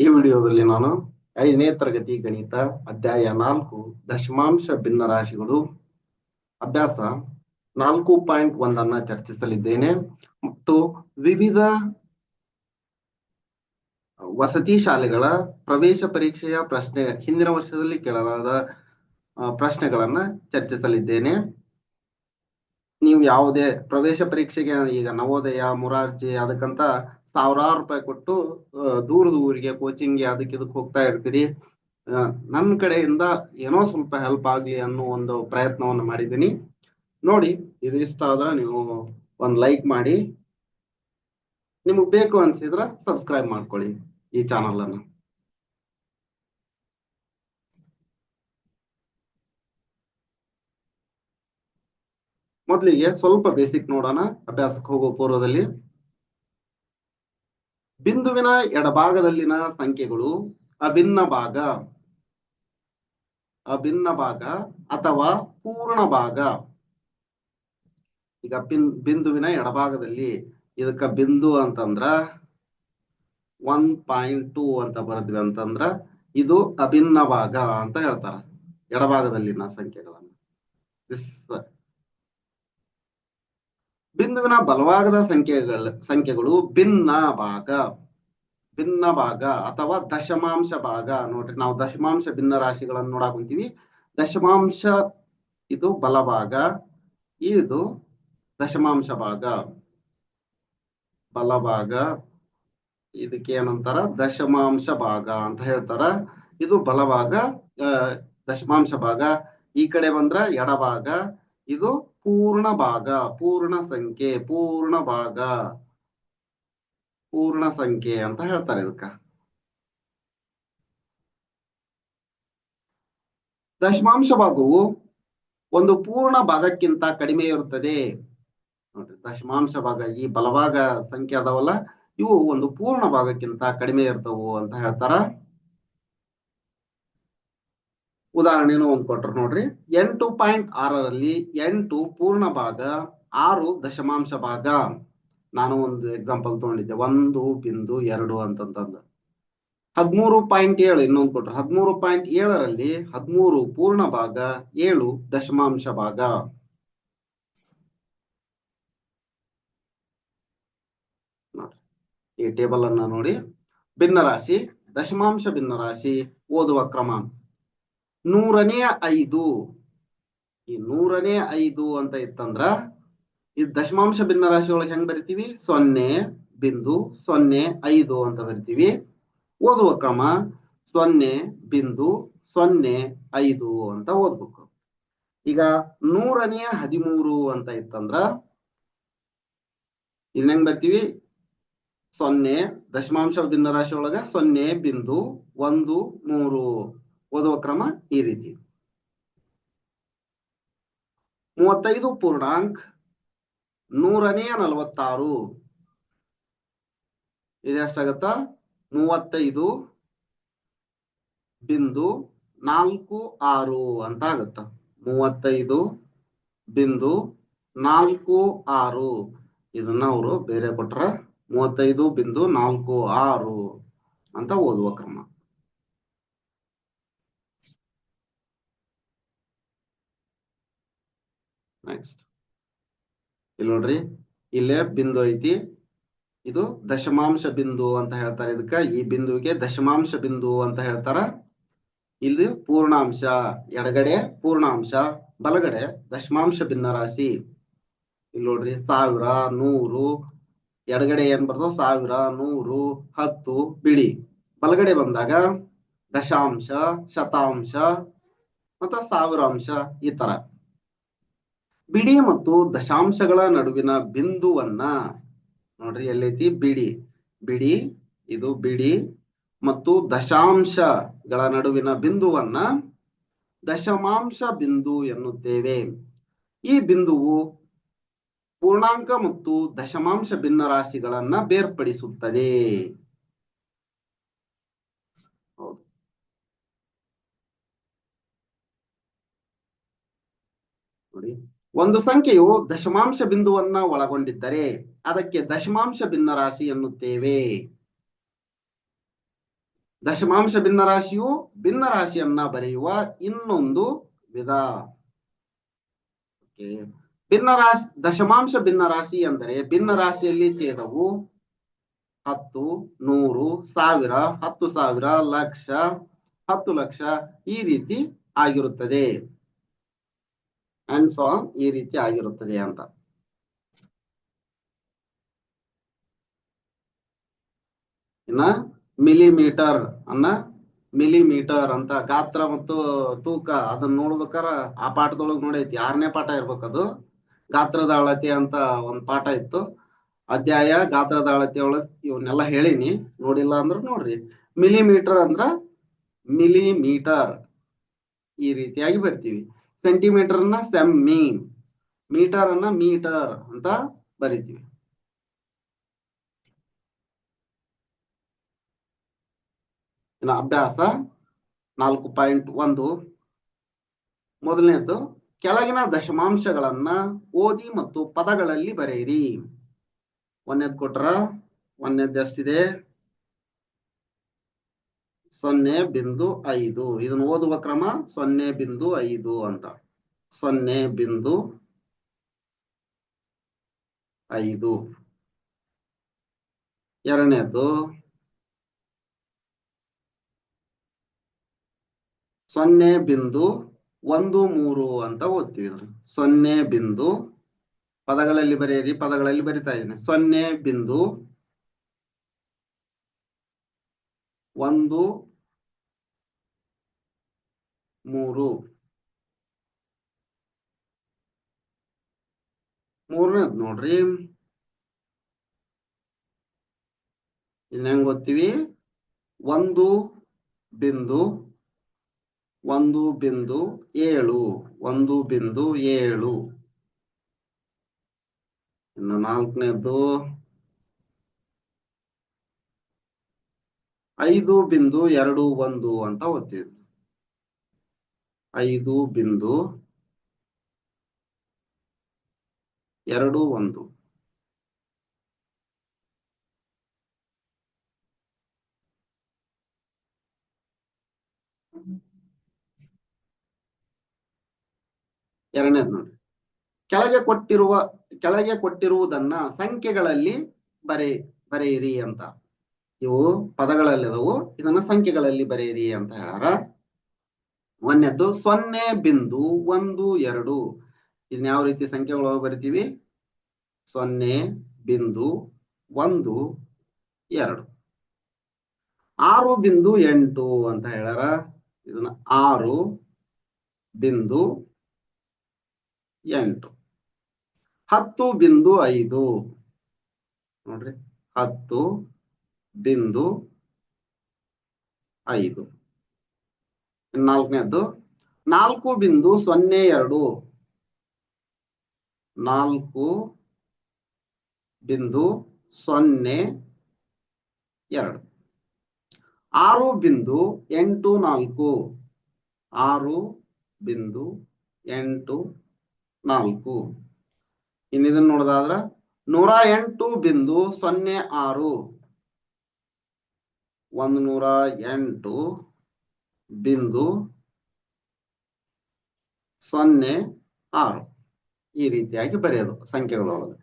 ಈ ವಿಡಿಯೋದಲ್ಲಿ ನಾನು ಐದನೇ ತರಗತಿ ಗಣಿತ ಅಧ್ಯಾಯ ನಾಲ್ಕು ದಶಮಾಂಶ ಭಿನ್ನ ರಾಶಿಗಳು ಅಭ್ಯಾಸ ನಾಲ್ಕು ಪಾಯಿಂಟ್ ಒಂದನ್ನ ಚರ್ಚಿಸಲಿದ್ದೇನೆ ಮತ್ತು ವಿವಿಧ ವಸತಿ ಶಾಲೆಗಳ ಪ್ರವೇಶ ಪರೀಕ್ಷೆಯ ಪ್ರಶ್ನೆ ಹಿಂದಿನ ವರ್ಷದಲ್ಲಿ ಕೇಳಲಾದ ಪ್ರಶ್ನೆಗಳನ್ನ ಚರ್ಚಿಸಲಿದ್ದೇನೆ. ನೀವು ಯಾವುದೇ ಪ್ರವೇಶ ಪರೀಕ್ಷೆಗೆ ಈಗ ನವೋದಯ, ಮುರಾರ್ಜಿ, ಅದಕ್ಕಂತ ಸಾವಿರಾರು ರೂಪಾಯಿ ಕೊಟ್ಟು ದೂರದ ಊರಿಗೆ ಕೋಚಿಂಗ್ಗೆ ಅದಕ್ಕೆ ಇದಕ್ಕೆ ಹೋಗ್ತಾ ಇರ್ತೀರಿ. ನನ್ನ ಕಡೆಯಿಂದ ಏನೋ ಸ್ವಲ್ಪ ಹೆಲ್ಪ್ ಆಗ್ಲಿ ಅನ್ನೋ ಒಂದು ಪ್ರಯತ್ನವನ್ನು ಮಾಡಿದ್ದೀನಿ. ನೋಡಿ, ಇದು ಇಷ್ಟ ಆದ್ರೆ ನೀವು ಒಂದು ಲೈಕ್ ಮಾಡಿ. ನಿಮಗೆ ಬೇಕು ಅನ್ಸಿದ್ರ ಸಬ್ಸ್ಕ್ರೈಬ್ ಮಾಡ್ಕೊಳ್ಳಿ ಈ ಚಾನಲ್ ಅನ್ನು. ಮೊದಲಿಗೆ ಸ್ವಲ್ಪ ಬೇಸಿಕ್ ನೋಡೋಣ, ಅಭ್ಯಾಸಕ್ಕೆ ಹೋಗೋ ಪೂರ್ವದಲ್ಲಿ. ಬಿಂದುವಿನ ಎಡಭಾಗದಲ್ಲಿನ ಸಂಖ್ಯೆಗಳು ಅಭಿನ್ನ ಭಾಗ. ಅಭಿನ್ನ ಭಾಗ ಅಥವಾ ಪೂರ್ಣ ಭಾಗ. ಈಗ ಬಿನ್, ಬಿಂದುವಿನ ಎಡಭಾಗದಲ್ಲಿ ಇದಕ್ಕ ಬಿಂದು ಅಂತಂದ್ರ ಒನ್ ಪಾಯಿಂಟ್ ಟೂ ಅಂತ ಬರೆದ್ವಿ ಅಂತಂದ್ರ ಇದು ಅಭಿನ್ನ ಭಾಗ ಅಂತ ಹೇಳ್ತಾರ. ಎಡಭಾಗದಲ್ಲಿನ ಸಂಖ್ಯೆಗಳನ್ನ. ಬಿಂದುವಿನ ಬಲಭಾಗದ ಸಂಖ್ಯೆಗಳ ಸಂಖ್ಯೆಗಳು ಭಿನ್ನ ಭಾಗ. ಭಿನ್ನ ಭಾಗ ಅಥವಾ ದಶಮಾಂಶ ಭಾಗ. ನೋಡ್ರಿ, ನಾವು ದಶಮಾಂಶ ಭಿನ್ನ ರಾಶಿಗಳನ್ನು ನೋಡಕ್ ಕುಂತೀವಿ ದಶಮಾಂಶ ಇದು ಬಲಭಾಗ, ಇದು ದಶಮಾಂಶ ಭಾಗ. ಬಲಭಾಗ, ಇದಕ್ಕೆ ಏನಂತಾರ? ದಶಮಾಂಶ ಭಾಗ ಅಂತ ಹೇಳ್ತಾರ. ಇದು ಬಲಭಾಗ ದಶಮಾಂಶ ಭಾಗ. ಈ ಕಡೆ ಬಂದ್ರ ಎಡಭಾಗ, ಇದು ಪೂರ್ಣ ಭಾಗ, ಪೂರ್ಣ ಸಂಖ್ಯೆ, ಪೂರ್ಣ ಭಾಗ, ಪೂರ್ಣ ಸಂಖ್ಯೆ ಅಂತ ಹೇಳ್ತಾರೆ ಇದಕ್ಕ. ದಶಮಾಂಶ ಭಾಗವು ಒಂದು ಪೂರ್ಣ ಭಾಗಕ್ಕಿಂತ ಕಡಿಮೆ ಇರುತ್ತದೆ. ನೋಡ್ರಿ, ದಶಮಾಂಶ ಭಾಗ ಈ ಬಲಭಾಗ ಸಂಖ್ಯೆ ಅದಾವಲ್ಲ, ಇವು ಒಂದು ಪೂರ್ಣ ಭಾಗಕ್ಕಿಂತ ಕಡಿಮೆ ಇರ್ತವು ಅಂತ ಹೇಳ್ತಾರ. ಉದಾಹರಣೆನೂ ಒಂದು ಕೊಟ್ರು ನೋಡ್ರಿ. ಎಂಟು ಪಾಯಿಂಟ್ ಆರರಲ್ಲಿ ಎಂಟು ಪೂರ್ಣ ಭಾಗ, ಆರು ದಶಮಾಂಶ ಭಾಗ. ನಾನು ಒಂದು ಎಕ್ಸಾಂಪಲ್ ತಗೊಂಡಿದ್ದೆ. ಒಂದು ಬಿಂದು ಎರಡು ಅಂತಂತಂದು. ಹದಿಮೂರು ಪಾಯಿಂಟ್ ಏಳು ಇನ್ನೊಂದು ಕೊಟ್ರು. ಹದಿಮೂರು ಪಾಯಿಂಟ್ ಏಳರಲ್ಲಿ ಹದಿಮೂರು ಪೂರ್ಣ ಭಾಗ, ಏಳು ದಶಮಾಂಶ ಭಾಗ. ಈ ಟೇಬಲ್ ಅನ್ನ ನೋಡಿ. ಭಿನ್ನರಾಶಿ, ದಶಮಾಂಶ ಭಿನ್ನರಾಶಿ ಓದುವ ಕ್ರಮ. ನೂರನೇ ಐದು. ಈ ನೂರನೇ ಐದು ಅಂತ ಇತ್ತಂದ್ರ ಈ ದಶಮಾಂಶ ಭಿನ್ನ ರಾಶಿ ಒಳಗೆ ಹೆಂಗ್ ಬರಿತೀವಿ? ಸೊನ್ನೆ ಬಿಂದು ಸೊನ್ನೆ ಐದು ಅಂತ ಬರಿತೀವಿ. ಓದುವ ಕ್ರಮ ಸೊನ್ನೆ ಬಿಂದು ಸೊನ್ನೆ ಐದು ಅಂತ ಓದ್ಬೇಕು. ಈಗ ನೂರನೇ ಹದಿಮೂರು ಅಂತ ಇತ್ತಂದ್ರ ಇದನ್ನ ಹೆಂಗ್ ಬರ್ತೀವಿ? ಸೊನ್ನೆ ದಶಮಾಂಶ ಭಿನ್ನ ರಾಶಿ ಒಳಗ ಸೊನ್ನೆ ಬಿಂದು ಒಂದು ಮೂರು. ಓದುವ ಕ್ರಮ ಈ ರೀತಿ. ಮೂವತ್ತೈದು ಪೂರ್ಣಾಂಕ್ ನೂರನೆಯ ನಲವತ್ತಾರು. ಇದೆಷ್ಟಾಗತ್ತ ಮೂವತ್ತೈದು ಬಿಂದು ನಾಲ್ಕು ಆರು ಅಂತ ಆಗತ್ತ. ಮೂವತ್ತೈದು ಬಿಂದು ನಾಲ್ಕು ಆರು. ಇದನ್ನ ಅವರು ಬೇರೆ ಕೊಟ್ರ ಮೂವತ್ತೈದು ಬಿಂದು ನಾಲ್ಕು ಆರು ಅಂತ ಓದುವ ಕ್ರಮ. ನೆಕ್ಸ್ಟ್ ಇಲ್ಲಿ ನೋಡ್ರಿ. ಇಲ್ಲೇ ಬಿಂದು ಐತಿ. ಇದು ದಶಮಾಂಶ ಬಿಂದು ಅಂತ ಹೇಳ್ತಾರೆ ಇದಕ್ಕ. ಈ ಬಿಂದುವಿಗೆ ದಶಮಾಂಶ ಬಿಂದು ಅಂತ ಹೇಳ್ತಾರ. ಇಲ್ಲಿ ಪೂರ್ಣಾಂಶ, ಎಡಗಡೆ ಪೂರ್ಣಾಂಶ, ಬಲಗಡೆ ದಶಮಾಂಶ ಭಿನ್ನ ರಾಶಿ. ಇಲ್ಲಿ ನೋಡ್ರಿ, ಸಾವಿರ, ನೂರು, ಎಡಗಡೆ ಏನ್ ಬರ್ತಾವ ಸಾವಿರ, ನೂರು, ಹತ್ತು, ಬಿಡಿ. ಬಲಗಡೆ ಬಂದಾಗ ದಶಾಂಶ, ಶತಾಂಶ, ಮತ್ತ ಸಾವಿರಾಂಶ ಈ ತರ. ಬಿಡಿ ಮತ್ತು ದಶಾಂಶಗಳ ನಡುವಿನ ಬಿಂದುವನ್ನ ನೋಡ್ರಿ ಎಲ್ಲೈತಿ? ಬಿಡಿ. ಬಿಡಿ, ಇದು ಬಿಡಿ ಮತ್ತು ದಶಾಂಶಗಳ ನಡುವಿನ ಬಿಂದುವನ್ನ ದಶಮಾಂಶ ಬಿಂದು ಎನ್ನುತ್ತೇವೆ. ಈ ಬಿಂದುವು ಪೂರ್ಣಾಂಕ ಮತ್ತು ದಶಮಾಂಶ ಭಿನ್ನ ರಾಶಿಗಳನ್ನ ಬೇರ್ಪಡಿಸುತ್ತದೆ. ನೋಡಿ. ಒಂದು ಸಂಖ್ಯೆಯು ದಶಮಾಂಶ ಬಿಂದುವನ್ನ ಒಳಗೊಂಡಿದ್ದರೆ ಅದಕ್ಕೆ ದಶಮಾಂಶ ಭಿನ್ನ ರಾಶಿ ಎನ್ನುತ್ತೇವೆ. ದಶಮಾಂಶ ಭಿನ್ನರಾಶಿಯು ಭಿನ್ನರಾಶಿಯನ್ನ ಬರೆಯುವ ಇನ್ನೊಂದು ವಿಧ. ಭಿನ್ನ ಭಿನ್ನರಾಶಿ ದಶಮಾಂಶ ಭಿನ್ನರಾಶಿ ಅಂದರೆ ಭಿನ್ನರಾಶಿಯಲ್ಲಿ ಛೇದವು ಹತ್ತು, ನೂರು, ಸಾವಿರ, ಹತ್ತು ಸಾವಿರ, ಲಕ್ಷ, ಹತ್ತು ಲಕ್ಷ ಈ ರೀತಿ ಆಗಿರುತ್ತದೆ. ಅಂಡ್ ಸೊ ಈ ರೀತಿ ಆಗಿರುತ್ತದೆ ಅಂತ. ಇನ್ನ ಮಿಲಿಮೀಟರ್ ಅನ್ನ ಮಿಲಿಮೀಟರ್ ಅಂತ ಗಾತ್ರ ಮತ್ತು ತೂಕ ಅದನ್ನ ನೋಡ್ಬೇಕಾರ ಆ ಪಾಠದೊಳಗೆ ನೋಡೈತಿ. ಆರನೇ ಪಾಠ ಇರ್ಬೇಕದು. ಗಾತ್ರದ ಅಳತೆ ಅಂತ ಒಂದ್ ಪಾಠ ಇತ್ತು. ಅಧ್ಯಾಯ, ಗಾತ್ರದ ಅಳತೆ ಒಳಗ್ ಇವನ್ನೆಲ್ಲ ಹೇಳಿನಿ. ನೋಡಿಲ್ಲ ಅಂದ್ರ ನೋಡ್ರಿ. ಮಿಲಿಮೀಟರ್ ಅಂದ್ರ ಮಿಲಿಮೀಟರ್ ಈ ರೀತಿಯಾಗಿ ಬರ್ತೀವಿ. ಸೆಂಟಿಮೀಟರ್ ಅನ್ನ ಸೆಮ್ಮಿ ಮೀಟರ್ ಅನ್ನ ಮೀಟರ್ ಅಂತ ಬರಿತೀವಿ. ಇನ್ನು ಅಭ್ಯಾಸ ನಾಲ್ಕು ಪಾಯಿಂಟ್ ಒಂದು. ಮೊದಲನೇದ್ದು, ಕೆಳಗಿನ ದಶಮಾಂಶಗಳನ್ನ ಓದಿ ಮತ್ತು ಪದಗಳಲ್ಲಿ ಬರೆಯಿರಿ. ಒಂದನೇದ್ ಕೊಟ್ರ, ಒಂದನೇದ್ ಎಷ್ಟಿದೆ? ಸೊನ್ನೆ ಬಿಂದು ಐದು. ಇದನ್ನ ಓದುವ ಕ್ರಮ ಸೊನ್ನೆ ಬಿಂದು ಐದು ಅಂತ. ಸೊನ್ನೆ ಬಿಂದು ಐದು. ಎರಡನೇದು ಸೊನ್ನೆ ಬಿಂದು ಒಂದು ಮೂರು ಅಂತ ಓದ್ತೀವಿ. ಸೊನ್ನೆ ಬಿಂದು ಪದಗಳಲ್ಲಿ ಬರೆಯಿರಿ, ಪದಗಳಲ್ಲಿ ಬರಿತಾ ಇದ್ದೀನಿ. ಸೊನ್ನೆ ಬಿಂದು ಒಂದು ಮೂರು. ಮೂರನೇದ್ ನೋಡ್ರಿ. ಇದನ್ನ ಹೆಂಗ್ ಓದ್ತೀವಿ? ಒಂದು ಬಿಂದು ಒಂದು ಬಿಂದು ಏಳು, ಒಂದು ಬಿಂದು ಏಳು. ಇನ್ನು ನಾಲ್ಕನೇದ್ದು. ಐದು ಬಿಂದು ಎರಡು ಒಂದು ಅಂತ ಓದ್ತೀವಿ. ಐದು ಬಿಂದು ಎರಡು ಒಂದು. ಎರಡನೇದು ನೋಡಿ. ಕೆಳಗೆ ಕೊಟ್ಟಿರುವ, ಕೆಳಗೆ ಕೊಟ್ಟಿರುವುದನ್ನ ಸಂಖ್ಯೆಗಳಲ್ಲಿ ಬರೆ, ಬರೆಯಿರಿ ಅಂತ. ಇವು ಪದಗಳಲ್ಲಿ ಅದಾವು ಇದನ್ನ ಸಂಖ್ಯೆಗಳಲ್ಲಿ ಬರೆಯಿರಿ ಅಂತ ಹೇಳಾರ ಒಂದನೇದ್ದು ಸೊನ್ನೆ ಬಿಂದು ಒಂದು ಎರಡು. ಇದನ್ನ ಯಾವ ರೀತಿ ಸಂಖ್ಯೆಗಳು ಬರಿತೀವಿ? ಸೊನ್ನೆ ಬಿಂದು ಒಂದು ಎರಡು. ಆರು ಬಿಂದು ಎಂಟು ಅಂತ ಹೇಳ್ಯಾರ. ಇದನ್ನ ಆರು ಬಿಂದು ಎಂಟು. ಹತ್ತು ಬಿಂದು ಐದು. ನೋಡ್ರಿ. ಹತ್ತು ಬಿಂದು ಐದು. ನಾಲ್ಕನೇದ್ದು, ನಾಲ್ಕು ಬಿಂದು ಸೊನ್ನೆ ಎರಡು. ನಾಲ್ಕು ಬಿಂದು ಸೊನ್ನೆ ಎರಡು. ಆರು ಬಿಂದು ಎಂಟು ನಾಲ್ಕು. ಆರು ಬಿಂದು ಎಂಟು ನಾಲ್ಕು. ಇನ್ನಿದನ್ನು ನೋಡೋದಾದ್ರ, ನೂರ ಎಂಟು ಬಿಂದು ಸೊನ್ನೆ ಆರು. ಒಂದು ನೂರ ಎಂಟು. ಬಿಂದು ಸೊನ್ನೆ ಆರು ಈ ರೀತಿಯಾಗಿ ಬರೆಯೋದು ಸಂಖ್ಯೆಗಳೊಳಗೆ.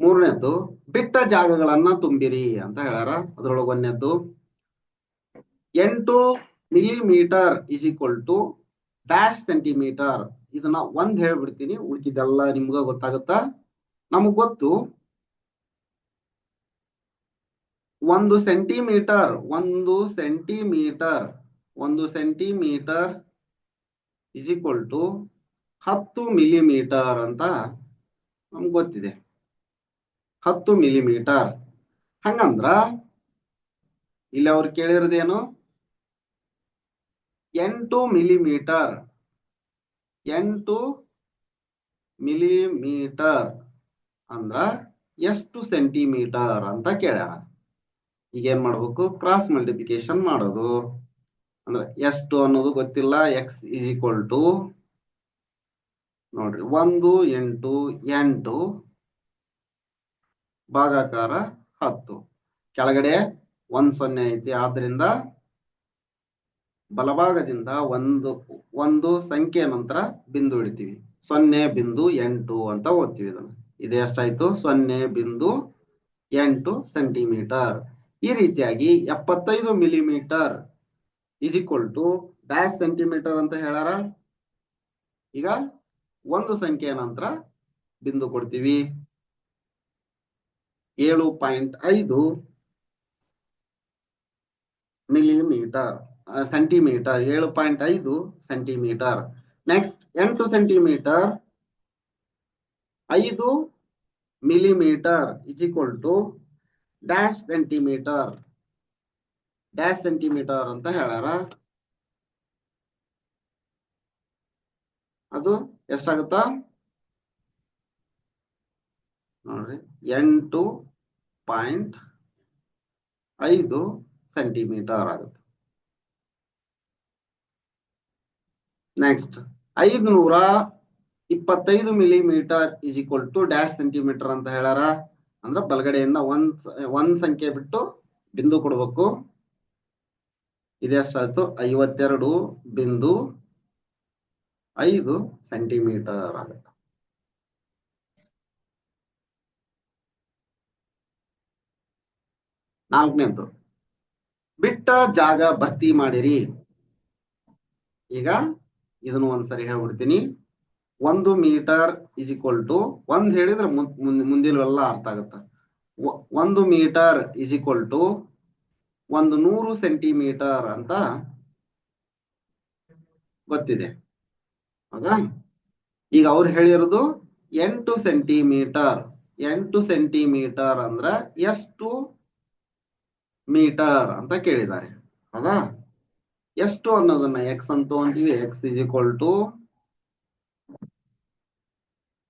ಮೂರನೇದ್ದು, ಬಿಟ್ಟ ಜಾಗಗಳನ್ನ ತುಂಬಿರಿ ಅಂತ ಹೇಳಾರ ಅದ್ರೊಳಗೆ ಒಂದನೇದ್ದು, ಎಂಟು millimetre is equal to dash centimetre ಇದನ್ನ ಒಂದ್ ಹೇಳ್ಬಿಡ್ತೀನಿ ಉಳ್ಕಿದೆಲ್ಲ ನಿಮ್ಗ ಗೊತ್ತಾಗುತ್ತಾ? ನಮಗ್ ಗೊತ್ತು. ಒಂದು ಸೆಂಟಿಮೀಟರ್ ಒಂದು ಸೆಂಟಿಮೀಟರ್ ಒಂದು ಸೆಂಟಿಮೀಟರ್ ಇಸ್ ಈಕ್ವಲ್ ಟು ಹತ್ತು ಮಿಲಿಮೀಟರ್ ಅಂತ ನಮ್ಗೆ ಗೊತ್ತಿದೆ. ಹತ್ತು ಮಿಲಿಮೀಟರ್ ಹಂಗಂದ್ರ ಇಲ್ಲಿ ಅವ್ರು ಕೇಳಿರೋದೇನು? ಎಂಟು ಮಿಲಿಮೀಟರ್ ಎಂಟು ಮಿಲಿಮೀಟರ್ ಅಂದ್ರ ಎಷ್ಟು ಸೆಂಟಿಮೀಟರ್ ಅಂತ ಕೇಳ್ಯಾರ. ಈಗ ಏನ್ ಮಾಡ್ಬೇಕು? ಕ್ರಾಸ್ ಮಲ್ಟಿಪ್ಲಿಕೇಶನ್ ಮಾಡೋದು. ಅಂದ್ರೆ ಎಷ್ಟು ಅನ್ನೋದು ಗೊತ್ತಿಲ್ಲ. ಎಕ್ಸ್ ಇಸ್ ಈಕ್ವಲ್ ಟು ನೋಡ್ರಿ, ಒಂದು ಎಂಟು ಎಂಟು ಭಾಗಾಕಾರ ಹತ್ತು. ಕೆಳಗಡೆ ಒಂದ್ ಸೊನ್ನೆ ಐತಿ. ಆದ್ರಿಂದ ಬಲಭಾಗದಿಂದ ಒಂದು ಒಂದು ಸಂಖ್ಯೆ ನಂತರ ಬಿಂದು ಇಡ್ತೀವಿ ಸೊನ್ನೆ ಬಿಂದು ಎಂಟು ಅಂತ ಓದ್ತೀವಿ ಇದನ್ನ. ಇದು ಎಷ್ಟಾಯ್ತು? ಸೊನ್ನೆ ಬಿಂದು ಎಂಟು ಸೆಂಟಿಮೀಟರ್ ಈ ರೀತಿಯಾಗಿ ಎಪ್ಪತ್ತೈದು millimetre is equal to dash centimetre ಅಂತ ಹೇಳಾರ? ಈಗ ಒಂದು ಸಂಖ್ಯೆಯ ನಂತರ ಬಿಂದು ಕೊಡ್ತೀವಿ. ಏಳು ಪಾಯಿಂಟ್ ಐದು ಮಿಲಿಮೀಟರ್ ಸೆಂಟಿಮೀಟರ್ ಏಳು ಪಾಯಿಂಟ್ ಐದು ಸೆಂಟಿಮೀಟರ್ ನೆಕ್ಸ್ಟ್ ಎಂಟು ಸೆಂಟಿಮೀಟರ್ ಐದು millimetre is equal to dash centimetre dash centimetre ಅಂತ ಹೇಳಾರ ಅದು ಎಷ್ಟಾಗುತ್ತ? ನೋಡ್ರಿ, ಎಂಟು ಪಾಯಿಂಟ್ ಐದು ಸೆಂಟಿಮೀಟರ್ ಆಗುತ್ತೆ. ನೆಕ್ಸ್ಟ್ ಐದುನೂರ ಇಪ್ಪತ್ತೈದು millimetre is equal dash centimetre ಅಂತ ಹೇಳಾರ ಅಂದ್ರ ಬಲಗಡೆಯಿಂದ ಒಂದ್ ಒಂದ್ ಸಂಖ್ಯೆ ಬಿಟ್ಟು ಬಿಂದು ಕೊಡ್ಬೇಕು. ಇದೆಷ್ಟಾಯ್ತು ಐವತ್ತೆರಡು ಬಿಂದು ಐದು ಸೆಂಟಿಮೀಟರ್ ಆಗುತ್ತೆ. ನಾಲ್ಕನೇದ್ದು, ಬಿಟ್ಟ ಜಾಗ ಭರ್ತಿ ಮಾಡಿರಿ. ಈಗ ಇದನ್ನು ಒಂದ್ಸರಿ ಹೇಳ್ಬಿಡ್ತೀನಿ. ಒಂದು ಮೀಟರ್ ಇಸ್ ಈಕ್ವಲ್ ಟು ಒಂದ್ ಹೇಳಿದ್ರೆ ಮುಂದಿಲ್ವೆಲ್ಲ ಅರ್ಥ ಆಗುತ್ತ? ಒಂದು ಮೀಟರ್ ಇಸ್ ಈಕ್ವಲ್ ಟು ಒಂದು ನೂರು ಸೆಂಟಿಮೀಟರ್ ಅಂತ ಗೊತ್ತಿದೆ. ಹೌದಾ ಈಗ ಅವ್ರು ಹೇಳಿರೋದು ಎಂಟು ಸೆಂಟಿಮೀಟರ್ ಎಂಟು ಸೆಂಟಿಮೀಟರ್ ಅಂದ್ರ ಎಷ್ಟು ಮೀಟರ್ ಅಂತ ಕೇಳಿದ್ದಾರೆ. ಹೌದಾ ಎಷ್ಟು ಅನ್ನೋದನ್ನ ಎಕ್ಸ್ ಅಂತ ತಗೊಂತೀವಿ ಎಕ್ಸ್ ಇಸ್ ಈಕ್ವಲ್ ಟು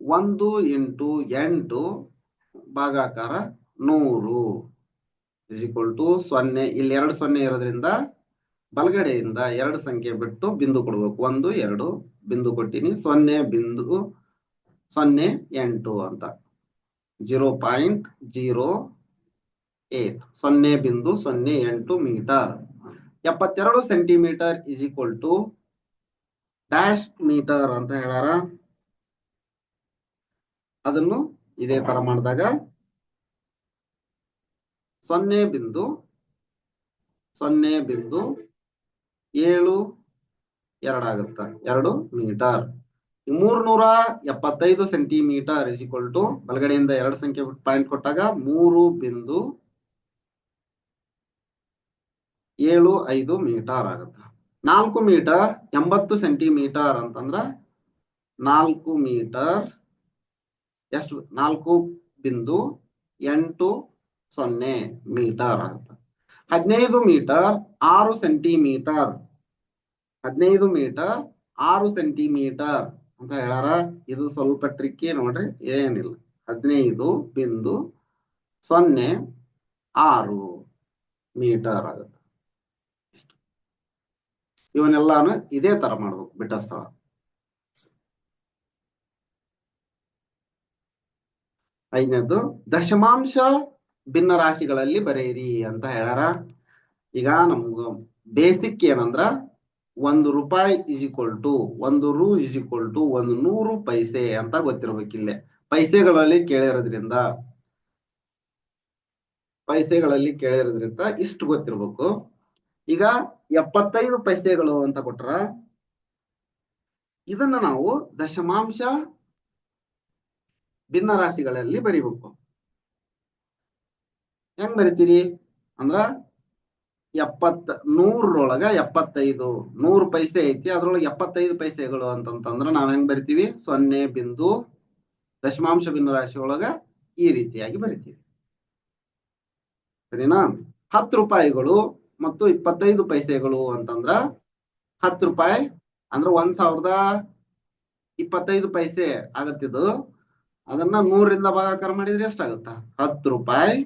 ಒಂದು ಇಂಟು ಎಂಟು ಭಾಗಾಕಾರ ನೂರು ಈಕ್ವಲ್ ಟು ಸೊನ್ನೆ. ಇಲ್ಲಿ ಎರಡು ಸೊನ್ನೆ ಇರೋದ್ರಿಂದ ಬಲಗಡೆಯಿಂದ ಎರಡು ಸಂಖ್ಯೆ ಬಿಟ್ಟು ಬಿಂದು ಕೊಡ್ಬೇಕು. ಒಂದು, ಎರಡು, ಬಿಂದು ಕೊಟ್ಟಿನಿ. ಸೊನ್ನೆ, ಬಿಂದು, ಸೊನ್ನೆ, ಎಂಟು ಅಂತ. Zero point zero eight. ಸೊನ್ನೆ ಬಿಂದು, ಸೊನ್ನೆ ಎಂಟು ಮೀಟರ್. ಎಪ್ಪತ್ತೆರಡು centimetre is equal to dash metre ಅಂತ ಹೇಳಾರ. ಅದನ್ನು ಇದೇ ತರ ಮಾಡಿದಾಗ ಸೊನ್ನೆ ಬಿಂದು ಸೊನ್ನೆ ಬಿಂದು ಏಳು ಎರಡಾಗುತ್ತ ಎರಡು ಮೀಟರ್. ಮೂರ್ನೂರ ಎಪ್ಪತ್ತೈದು ಸೆಂಟಿಮೀಟರ್ ಇಸ್ ಈಕ್ವಲ್ ಟು ಬಲಗಡೆಯಿಂದ ಎರಡು ಸಂಖ್ಯೆ ಪಾಯಿಂಟ್ ಕೊಟ್ಟಾಗ ಮೂರು ಬಿಂದು ಏಳು ಐದು ಮೀಟರ್ ಆಗುತ್ತೆ. ನಾಲ್ಕು ಮೀಟರ್ ಎಂಬತ್ತು ಸೆಂಟಿಮೀಟರ್ ಅಂತಂದ್ರ ನಾಲ್ಕು ಮೀಟರ್ ಎಷ್ಟು? ನಾಲ್ಕು ಬಿಂದು ಎಂಟು ಸೊನ್ನೆ ಮೀಟರ್ ಆಗುತ್ತೆ. ಹದಿನೈದು ಮೀಟರ್ ಆರು ಸೆಂಟಿಮೀಟರ್. ಹದಿನೈದು ಮೀಟರ್ ಆರು ಸೆಂಟಿಮೀಟರ್ ಅಂತ ಹೇಳಾರ ಇದು ಸ್ವಲ್ಪ ಟ್ರಿಕ್ಕಿ ನೋಡ್ರಿ, ಏನಿಲ್ಲ. ಹದಿನೈದು ಬಿಂದು ಸೊನ್ನೆ ಆರು ಮೀಟರ್ ಆಗುತ್ತೆ. ಇವನ್ನೆಲ್ಲಾನು ಇದೇ ತರ ಮಾಡ್ಬೇಕು ಬಿಟ್ಟ ಸ್ಥಳ ಐದನೇದ್ದು ದಶಮಾಂಶ ಭಿನ್ನ ರಾಶಿಗಳಲ್ಲಿ ಬರೆಯಿರಿ ಅಂತ ಹೇಳಾರ ಈಗ ನಮ್ಗ ಬೇಸಿಕ್ ಏನಂದ್ರ ಒಂದು ರೂಪಾಯಿ ಇಸ್ ಟು ಒಂದು ರೂ ಇಸ್ ಟು ಒಂದು ನೂರು ಪೈಸೆ ಅಂತ ಗೊತ್ತಿರ್ಬೇಕಿಲ್ಲೇ ಪೈಸೆಗಳಲ್ಲಿ ಕೇಳಿರೋದ್ರಿಂದ ಪೈಸೆಗಳಲ್ಲಿ ಕೇಳಿರೋದ್ರಿಂದ ಇಷ್ಟು ಗೊತ್ತಿರ್ಬೇಕು. ಈಗ ಎಪ್ಪತ್ತೈದು ಪೈಸೆಗಳು ಅಂತ ಕೊಟ್ರ, ಇದನ್ನ ನಾವು ದಶಮಾಂಶ ಭಿನ್ನ ರಾಶಿಗಳಲ್ಲಿ ಬರಿಬೇಕು. ಹೆಂಗ್ ಬರಿತೀರಿ? ಅಂದ್ರ ಎಪ್ಪತ್ ನೂರೊಳಗ ಎಪ್ಪತ್ತೈದು, ನೂರು ಪೈಸೆ ಐತಿ, ಅದ್ರೊಳಗೆ ಎಪ್ಪತ್ತೈದು ಪೈಸೆಗಳು ಅಂತಂತಂದ್ರ ನಾವ್ ಹೆಂಗ್ ಬರಿತೀವಿ? ಸೊನ್ನೆ ಬಿಂದು ದಶಮಾಂಶ ಭಿನ್ನ ರಾಶಿ ಒಳಗ ಈ ರೀತಿಯಾಗಿ ಬರಿತೀವಿ. ಸರಿನಾ? ಹತ್ತು ರೂಪಾಯಿಗಳು ಮತ್ತು ಇಪ್ಪತ್ತೈದು ಪೈಸೆಗಳು ಅಂತಂದ್ರ ಹತ್ತು ರೂಪಾಯಿ, ಅಂದ್ರ ಒಂದ್ ಸಾವಿರದ ಇಪ್ಪತ್ತೈದು ಪೈಸೆ ಆಗತ್ತಿದು ಅದನ್ನ ನೂರಿಂದ ಭಾಗಾಕಾರ ಮಾಡಿದ್ರೆ ಎಷ್ಟಾಗುತ್ತ? ಹತ್ತು ರೂಪಾಯಿ,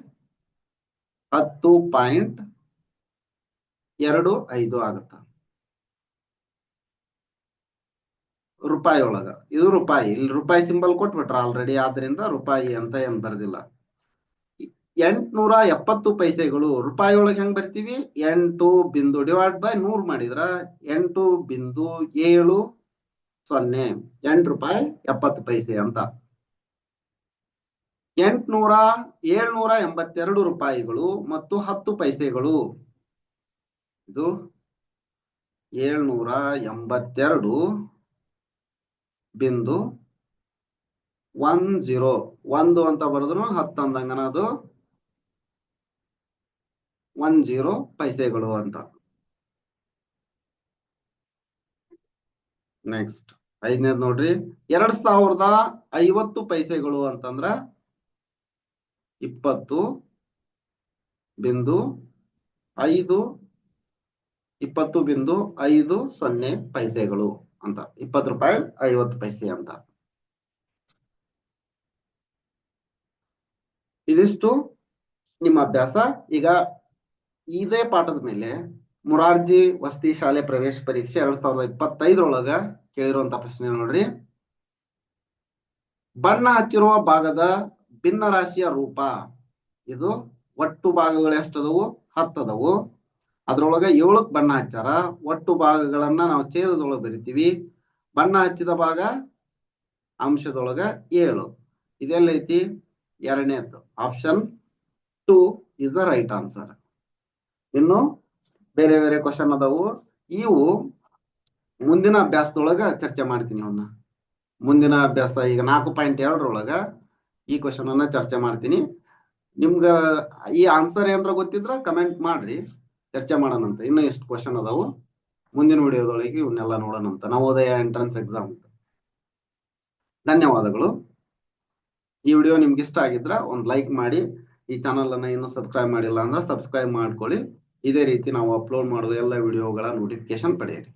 ಹತ್ತು ಪಾಯಿಂಟ್ ಎರಡು ಐದು ಆಗುತ್ತ? ರೂಪಾಯಿ ಒಳಗ ಇದು ರೂಪಾಯಿ. ಇಲ್ಲಿ ರೂಪಾಯಿ ಸಿಂಬಲ್ ಕೊಟ್ಬಿಟ್ರ ಆಲ್ರೆಡಿ ಆದ್ರಿಂದ ರೂಪಾಯಿ ಅಂತ ಏನ್ ಬರ್ದಿಲ್ಲ. ಎಂಟ್ನೂರ ಎಪ್ಪತ್ತು ಪೈಸೆಗಳು ರೂಪಾಯಿ ಒಳಗೆ ಹೆಂಗ್ ಬರ್ತೀವಿ? ಎಂಟು ಬಿಂದು ಡಿವೈಡ್ ಬೈ ನೂರ್ ಮಾಡಿದ್ರ ಎಂಟು ಬಿಂದು ಏಳು ಸೊನ್ನೆ. ಎಂಟು ರೂಪಾಯಿ ಎಪ್ಪತ್ತು ಪೈಸೆ ಅಂತ. ಎಂಟ್ನೂರ ಏಳ್ನೂರ ಎಂಬತ್ತೆರಡು ರೂಪಾಯಿಗಳು ಮತ್ತು ಹತ್ತು ಪೈಸೆಗಳು. ಇದು ಏಳ್ನೂರ ಎಂಬತ್ತೆರಡು ಬಿಂದು ಒನ್ ಜೀರೋ. ಒಂದು ಅಂತ ಬರೆದ್ರು ಹತ್ತು ಅಂದಂಗನ ಅದು. ಒನ್ ಜೀರೋ ಪೈಸೆಗಳು ಅಂತ. ನೆಕ್ಸ್ಟ್ ಐದನೇದ್ ನೋಡ್ರಿ. ಎರಡ್ ಸಾವಿರದ ಐವತ್ತು ಪೈಸೆಗಳು ಅಂತಂದ್ರ ಇಪ್ಪತ್ತು, ಬಿಂದು ಐದು, ಇಪ್ಪತ್ತು ಬಿಂದು ಐದು ಸೊನ್ನೆ ಪೈಸೆಗಳು ಅಂತ. ಇಪ್ಪತ್ತು ರೂಪಾಯಿ, ಐವತ್ತು ಪೈಸೆ ಅಂತ. ಇದಿಷ್ಟು ನಿಮ್ಮ ಅಭ್ಯಾಸ. ಈಗ ಇದೇ ಪಾಠದ ಮೇಲೆ ಮುರಾರ್ಜಿ ವಸತಿ ಶಾಲೆ ಪ್ರವೇಶ ಪರೀಕ್ಷೆ ಎರಡ್ ಸಾವಿರದ ಇಪ್ಪತ್ತೈದರೊಳಗ ಕೇಳಿರುವಂತ ಪ್ರಶ್ನೆ ನೋಡ್ರಿ. ಬಣ್ಣ ಹಚ್ಚಿರುವ ಭಾಗದ ಭಿನ್ನ ರಾಶಿಯ ರೂಪ. ಇದು ಒಟ್ಟು ಭಾಗಗಳು ಎಷ್ಟದವು? ಹತ್ತದವು. ಅದ್ರೊಳಗ ಏಳಕ್ ಬಣ್ಣ ಹಚ್ಚಾರ. ಒಟ್ಟು ಭಾಗಗಳನ್ನ ನಾವು ಛೇದದೊಳಗೆ ಬರಿತೀವಿ. ಬಣ್ಣ ಹಚ್ಚಿದ ಭಾಗ ಅಂಶದೊಳಗ ಏಳು. ಇದೆಲ್ಲೈತಿ ಎರಡನೇದ್ದು option two is the right answer ಇನ್ನು ಬೇರೆ ಬೇರೆ ಕ್ವಶನ್ ಅದಾವು. ಇವು ಮುಂದಿನ ಅಭ್ಯಾಸದೊಳಗ ಚರ್ಚೆ ಮಾಡ್ತೀನಿ ಅವನ್ನ ಮುಂದಿನ ಅಭ್ಯಾಸ ಈಗ ನಾಲ್ಕು ಪಾಯಿಂಟ್ ಎರಡರೊಳಗ ಈ ಕ್ವಶನ್ ಅನ್ನ ಚರ್ಚೆ ಮಾಡ್ತೀನಿ. ನಿಮ್ಗ ಈ ಆನ್ಸರ್ ಏನಾರ ಗೊತ್ತಿದ್ರ ಕಮೆಂಟ್ ಮಾಡ್ರಿ. ಚರ್ಚೆ ಮಾಡೋಣಂತ ಇನ್ನು ಎಷ್ಟು ಕ್ವಶನ್ ಅದಾವು. ಮುಂದಿನ ವಿಡಿಯೋದೊಳಗೆ ಇವನ್ನೆಲ್ಲ ನೋಡೋಣಂತ ನವೋದಯ ಎಂಟ್ರೆನ್ಸ್ ಎಕ್ಸಾಮ್ ಧನ್ಯವಾದಗಳು. ಈ ವಿಡಿಯೋ ನಿಮ್ಗೆ ಇಷ್ಟ ಆಗಿದ್ರ ಒಂದ್ ಲೈಕ್ ಮಾಡಿ. ಈ ಚಾನಲ್ ಅನ್ನ ಇನ್ನೂ ಸಬ್ಸ್ಕ್ರೈಬ್ ಮಾಡಿಲ್ಲ ಅಂದ್ರೆ ಸಬ್ಸ್ಕ್ರೈಬ್ ಮಾಡ್ಕೊಳ್ಳಿ. ಇದೇ ರೀತಿ ನಾವು ಅಪ್ಲೋಡ್ ಮಾಡುವ ಎಲ್ಲ ವಿಡಿಯೋಗಳ ನೋಟಿಫಿಕೇಶನ್ ಪಡೆಯಿರಿ.